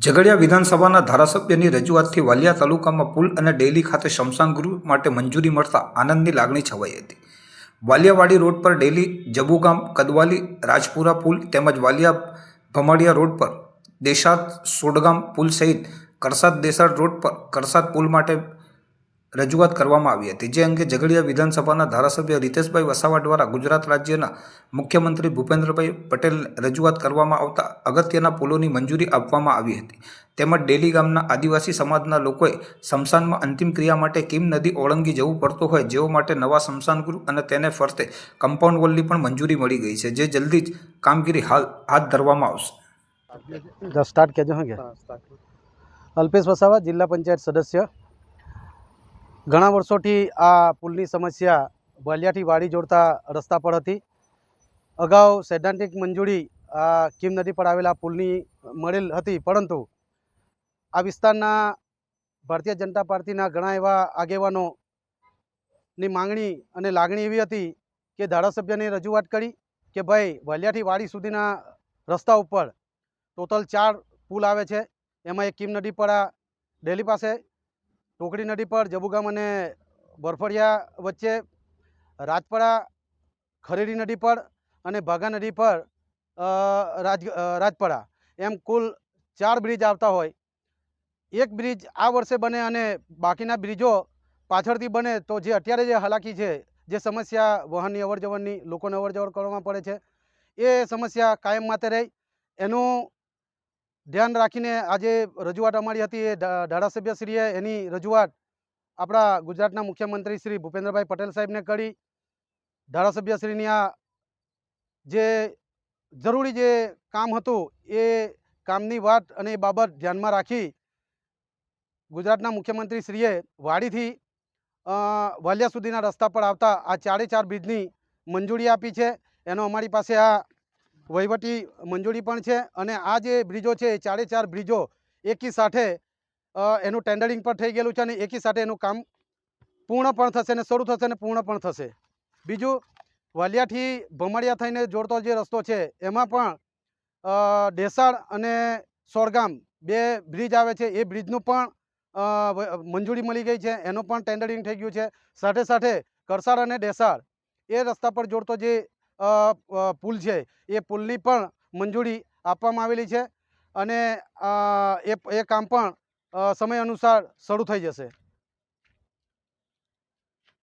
ઝઘડિયા વિધાનસભાના ધારાસભ્યની રજૂઆતથી વાલિયા તાલુકામાં પુલ અને ડેલી ખાતે શમશાન ગૃહ માટે મંજૂરી મળતા આનંદની લાગણી છવાઈ હતી. વાલિયાવાડી રોડ પર ડેલી જબુગામ, કદવાલી, રાજપુરા પુલ તેમજ વાલિયા ભમાડિયા રોડ પર દેશાદ સોડગામ પુલ સહિત કરસાદ દેસાડ રોડ પર કરસાદ પુલ માટે રજૂઆત કરવામાં આવી હતી. જે અંગે ઝઘડિયા વિધાનસભાના ધારાસભ્ય રીતેશભાઈ વસાવા દ્વારા ગુજરાત રાજ્યના મુખ્યમંત્રી ભૂપેન્દ્રભાઈ પટેલ રજૂઆત કરવામાં આવતા અગત્યના પુલોની મંજૂરી આપવામાં આવી હતી. તેમજ ડેલી ગામના આદિવાસી સમાજના લોકોએ સ્મશાનમાં અંતિમ ક્રિયા માટે કિમ નદી ઓળંગી જવું પડતું હોય જેઓ માટે નવા સ્મશાન ગૃહ અને તેને ફરતે કમ્પાઉન્ડ વોલની પણ મંજૂરી મળી ગઈ છે. જે જલ્દી જ કામગીરી હાલ હાથ ધરવામાં આવશે. સ્ટાર્ટ અલ્પેશ વસાવા જિલ્લા પંચાયત સદસ્ય. ઘણા વર્ષોથી આ પુલની સમસ્યા વાલિયાથી વાડી જોડતા રસ્તા પર હતી. અગાઉ સૈદ્ધાંતિક મંજૂરી આ કિમ નદી પર આવેલા પુલની મળેલ હતી, પરંતુ આ વિસ્તારના ભારતીય જનતા પાર્ટીના ઘણા એવા આગેવાનોની માંગણી અને લાગણી એવી હતી કે ધારાસભ્યને રજૂઆત કરી કે ભાઈ, વાલિયાથી વાડી સુધીના રસ્તા ઉપર ટોટલ ચાર પુલ આવે છે. એમાં એક કિમ નદી પર આ ડેલી પાસે ટોકડી નદી પર જબુગામ અને બરફડિયા વચ્ચે રાજપરા ખરેડી નદી પર અને ભાગા નદી પર રાજ રાજપરા એમ કુલ ચાર બ્રિજ આવતા હોય. એક બ્રિજ આ વર્ષે બને અને બાકીના બ્રિજો પાછળથી બને તો જે અત્યારે જે હાલાકી છે, જે સમસ્યા વાહનની અવર જવરની લોકોને અવર જવર કરવામાં પડે છે, એ સમસ્યા કાયમ માટે રહી. એનું ધ્યાન રાખીને આજે રજૂઆત અમારી હતી એ ધારાસભ્યશ્રીએ એની રજૂઆત આપણા ગુજરાતના મુખ્યમંત્રી શ્રી ભૂપેન્દ્રભાઈ પટેલ સાહેબને કરી. ધારાસભ્યશ્રીની આ જે જરૂરી જે કામ હતું એ કામની વાત અને એ બાબત ધ્યાનમાં રાખી ગુજરાતના મુખ્યમંત્રીશ્રીએ વાડીથી વાલિયા સુધીના રસ્તા પર આવતા આ ચારે ચાર બ્રિજની મંજૂરી આપી છે. એનો અમારી પાસે આ વહીવટી મંજૂરી પણ છે અને આ જે બ્રિજો છે, એ ચારે ચાર બ્રિજો એકી સાથે એનું ટેન્ડરિંગ પણ થઈ ગયેલું છે અને એકી સાથે એનું કામ પૂર્ણ પણ થશે અને શરૂ થશે અને પૂર્ણ પણ થશે. બીજું, વાલિયાથી ભમડિયા થઈને જોડતો જે રસ્તો છે, એમાં પણ ડેસાળ અને સોરગામ બે બ્રિજ આવે છે, એ બ્રિજનું પણ મંજૂરી મળી ગઈ છે, એનું પણ ટેન્ડરિંગ થઈ ગયું છે. સાથે સાથે કરસાડ અને ડેસાડ એ રસ્તા પર જોડતો જે પુલ છે. એ પુલની પણ મંજૂરી આપવામાં આવેલી છે અને એ કામ પણ સમય અનુસાર શરૂ થઈ જશે.